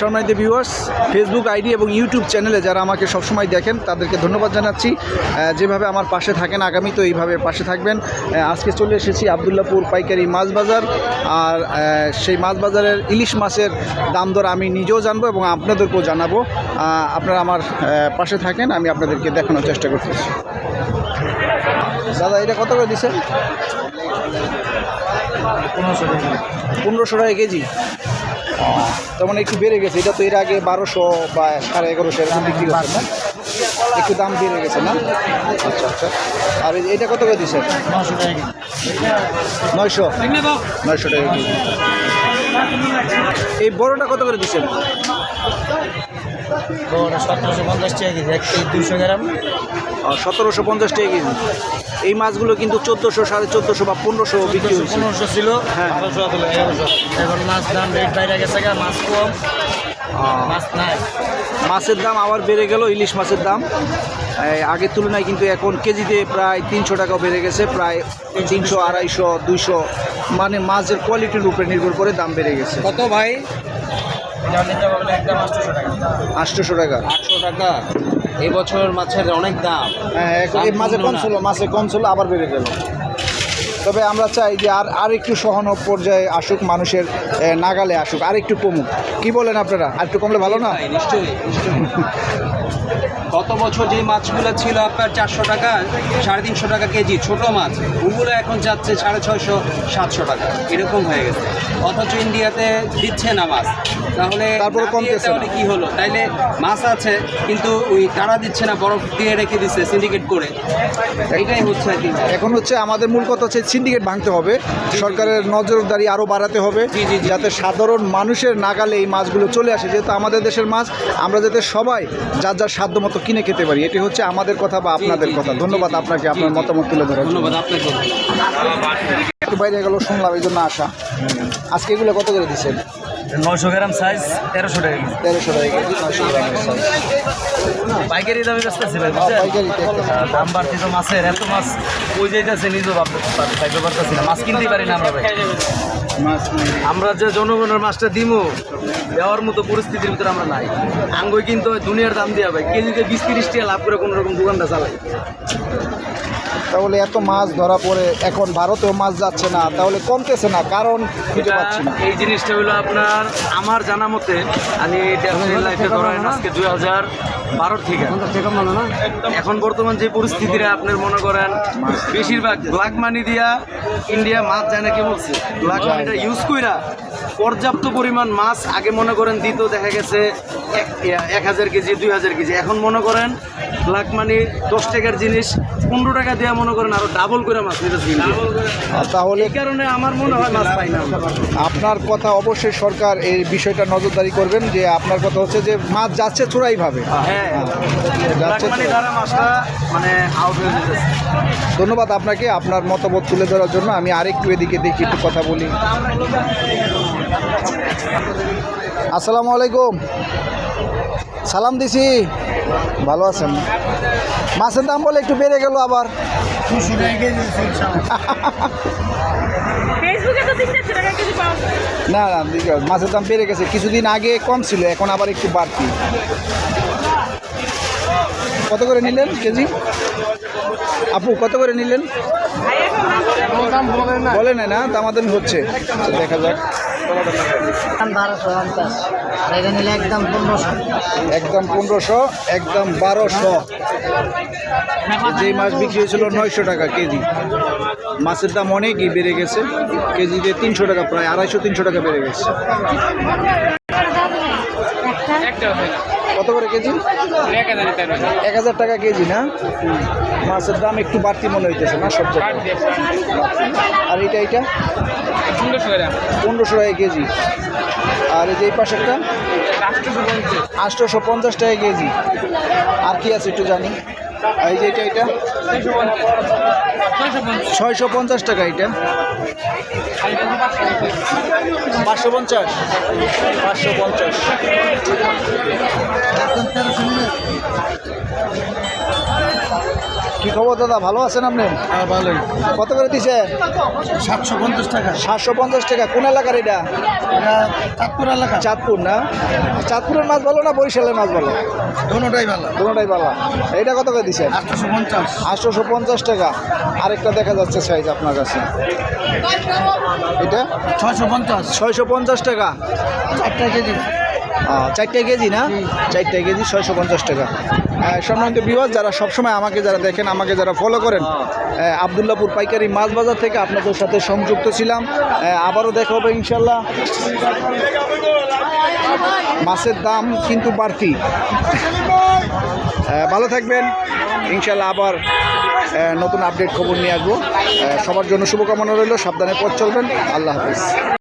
সম্মানিত viewers Facebook ID এবং YouTube চ্যানেলে যারা আমাকে সবসময় দেখেন, তাদেরকে ধন্যবাদ জানাচ্ছি। যেভাবে আমার পাশে থাকেন আগামী তো এইভাবে পাশে থাকবেন। আজকে চলে এসেছি আবদুল্লাপুর পাইকারি মাছ বাজার। আর সেই মাছ বাজারের ইলিশ মাছের দাম দর আমি নিজেও জানব এবং আপনাদেরকেও জানাব। আপনারা আমার পাশে থাকেন, আমি আপনাদেরকে দেখানোর চেষ্টা করতেছি। দাদা, এটা কত করে দিচ্ছেন? পনেরোশো টাকা কেজি। তার মানে একটু বেড়ে গেছে। এটা তো এর আগে বারোশো বা সাড়ে এগারোশো এরকম বিক্রি করছে না। একটু দাম বেড়ে গেছে না? আচ্ছা আচ্ছা। আর এটা কত করে দিচ্ছেন? নয়শো নয়শো? টাকা এই বড়োটা কত করে দিচ্ছেন? সতেরোশো পঞ্চাশ টাকা কেজি এক কেজি দুশো গ্রাম। সতেরোশো পঞ্চাশ টাকা কেজি। এই মাছগুলো কিন্তু চোদ্দোশো সাড়ে চোদ্দোশো বা পনেরোশো বিক্রি হয়েছে। পনেরোশো ছিল হ্যাঁ। এখন মাছ দাম রেট বাইরে গেছে মাছ কম মাছ নাই। মাছের দাম আবার বেড়ে গেল ইলিশ মাছের দাম। আগের তুলনায় কিন্তু এখন কেজিতে প্রায় তিনশো টাকা বেড়ে গেছে প্রায় তিনশো আড়াইশো দুইশো। মানে মাছের কোয়ালিটির উপরে নির্ভর করে দাম বেড়ে গেছে। কত ভাই এটা নিতে পারলে একদম আটশোশো টাকা। আটশো টাকা। এবছর বছর মাছের অনেক দাম। হ্যাঁ এই মাঝে কম ছিল মাছে কম ছিল আবার বেড়ে গেল। তবে আমরা চাই যে আর আর একটু সহন পর্যায়ে আসুক মানুষের নাগালে আসুক আর একটু কমুক। কি বলেন আপনারা? আর একটু কমলে ভালো না? ভাই, নিশ্চয়ই নিশ্চয়ই। গত বছর যে মাছগুলো ছিল আপনার চারশো টাকা সাড়ে তিনশো টাকা কেজি ছোট মাছ ওগুলো এখন যাচ্ছে সাড়ে ছয়শো সাতশো টাকা। এরকম হয়ে গেছে। অথচ ইন্ডিয়াতে দিচ্ছে না মাছ। তাহলে তারপরে কমতেছে তাহলে কি হলো? তাইলে মাছ আছে কিন্তু ওই তারা দিচ্ছে না বরফ দিয়ে রেখে দিচ্ছে সিন্ডিকেট করে। এটাই হচ্ছে আর কি। এখন হচ্ছে আমাদের মূল কথা হচ্ছে সিন্ডিকেট ভাঙতে হবে। সরকারের নজরদারি আরও বাড়াতে হবে। যাতে সাধারণ মানুষের নাগালে এই মাছগুলো চলে আসে। যেহেতু আমাদের দেশের মাছ আমরা যাতে সবাই যার যার সাধ্য মতো কিনে খেতে পারি। এটি হচ্ছে আমাদের কথা বা আপনাদের কথা। ধন্যবাদ আপনাকে আপনার মতামত তুলে ধরার ধন্যবাদ আপনাকে। বাইরে গেল শুনলাম এই জন্য আসা। আজকে এগুলো কত করে দিচ্ছেন? নয়শো গ্রাম সাইজ তেরোশো টাকা কেজি। তেরোশো টাকা কেজি নয়শো গ্রামের size। পাইকারি দামে ব্যস্ত আছে ভাই হ্যাঁ, দাম বাড়তি তো মাছের এত মাছ ওই যাইতেছে নিজেও ভাবতে পারতেছি না। মাছ কিনতেই পারি না আমরা ভাই। আমরা যে জনগণের মাছটা দিমু দেওয়ার মতো পরিস্থিতির ভিতরে আমরা নাই। আঙ্গই কিন্তু দুনিয়ার দাম দেওয়া ভাই কেজিতে বিশ তিরিশ টাকা লাভ করে কোনো রকম দোকানটা চালাই। তাহলে এত মাছ ধরা পড়ে এখন ভারতেও মাছ যাচ্ছে না তাহলে কমতেছে না কারণ খুঁজে পাচ্ছি না। এই জিনিসটা হলো আপনার আমার জানা মতে আমি লাইফে ধরেন আজকে দুই হাজার বারোর থেকে এখন বর্তমান যে পরিস্থিতিটা আপনার মনে করেন বেশিরভাগ ব্ল্যাক মানি দিয়া ইন্ডিয়া মাছ যায় না কি বলছে? ব্ল্যাক মানিটা ইউজ কইরা পর্যাপ্ত পরিমাণ মাছ আগে মনে করেন দিত দেখা গেছে এক হাজার কেজি দুই হাজার কেজি। এখন মনে করেন ব্ল্যাক মানি দশ টাকার জিনিস পনেরো টাকা দেওয়া মনে করেন আরও ডাবল করে মাছ নিতেছে তাহলে এই কারণে আমার মনে হয় মাছ পাই না। আপনার কথা অবশ্যই সরকার এই বিষয়টা নজরদারি করবেন যে আপনার কথা হচ্ছে যে মাছ যাচ্ছে চোরাইভাবে। হ্যাঁ। মানে মানে আউট হয়ে যেতেছে। ধন্যবাদ আপনাকে আপনার মতামত তুলে ধরার জন্য। আমি আরেকটু এদিকে দেখি একটু কথা বলি। আসসালামু আলাইকুম। সালাম দিছি। ভালো আছেন? মাছের দাম বলে একটু বেড়ে গেল আবার। না না মাছের দাম বেড়ে গেছে। কিছুদিন আগে কম ছিল এখন আবার একটু বাড়তি। কত করে নিলেন কেজি? আপু কত করে নিলেন? বলে না না দামাদামি হচ্ছে। দেখা যাক। একদম পনেরোশো। একদম বারোশো। যেই মাছ বিক্রি হয়েছিল নয়শো টাকা কেজি। মাছের দাম অনেকই বেড়ে গেছে। কেজিতে তিনশো টাকা প্রায় আড়াইশো তিনশো টাকা বেড়ে গেছে। কত করে কেজি? এক হাজার টাকা কেজি না? মাছের দাম একটু বাড়তি মনে হইতেছে না সব আর এটা এটা পনেরোশো টাকা কেজি। আর এই যে এই পাশেরটা? আটশোশো পঞ্চাশ টাকা কেজি। আর কি আছে একটু জানি। এই যে এটা এটা ছয়শো পঞ্চাশ টাকা এটা পাঁচশো পঞ্চাশ। পাঁচশো পঞ্চাশ। কি খবর দাদা? ভালো আছেন আপনি? হ্যাঁ ভালোই। কত করে দিছেন সাতশো পঞ্চাশ টাকা। সাতশো পঞ্চাশ টাকা। কোন এলাকার এটা? চাঁদপুর এলাকা। চাঁদপুর না? চাঁদপুরের মাছ ভালো না বরিশালের মাছ ভালো? দোনোটাই ভালো। দুটোটাই ভালো। এইটা কত করে দিছেন আটশোশো পঞ্চাশ। আটশোশো পঞ্চাশ টাকা। আরেকটা দেখা যাচ্ছে সাইজ আপনার কাছে। এটা? ছয়শো পঞ্চাশ। ছয়শো পঞ্চাশ টাকা। চারটা কেজি। চারটে কেজি না? চারটে কেজি ছয়শো পঞ্চাশ টাকা। সম্মানিত বিভাগ যারা সবসময় আমাকে যারা দেখেন, আমাকে যারা ফলো করেন আবদুল্লাপুর পাইকারি মাছ বাজার থেকে আপনাদের সাথে সংযুক্ত ছিলাম। আবারও দেখা হবে ইনশাল্লাহ মাছের দাম কিন্তু বাড়তি। ভালো থাকবেন। ইনশাল্লাহ আবার নতুন আপডেট খবর নিয়ে আসব। সবার জন্য শুভকামনা রইল। সাবধানে পথ চলবেন। আল্লাহ হাফিজ।